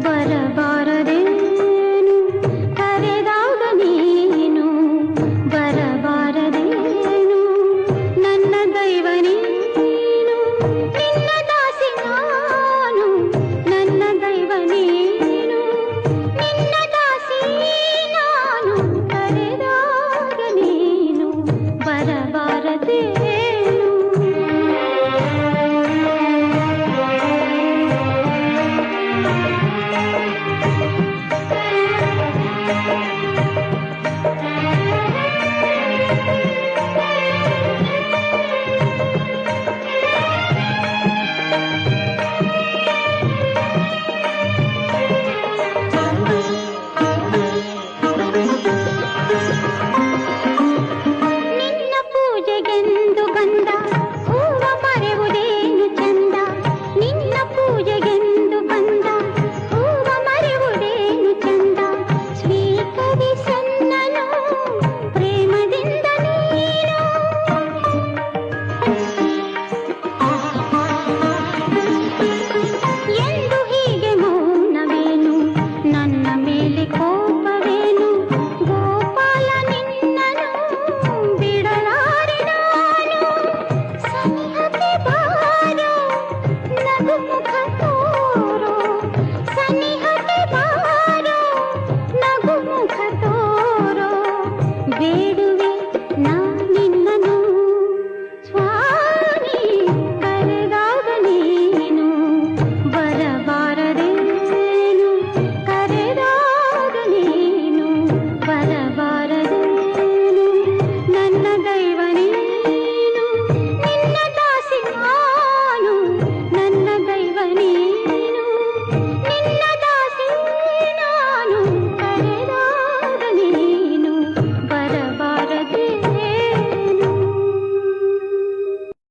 ಬರಬಾರದೇನು? ಕರೆದಾಗ ನೀನು ಬರಬಾರದೇನು? ನನ್ನ ದೈವ ನೀನು, ನಿನ್ನ ದಾಸಿ ನಾನು. ನನ್ನ ದೈವ ನೀನು, ನಿನ್ನ ದಾಸಿ ನಾನು. ಕರೆದಾಗ ನೀನು ಬರಬಾರದೇ Música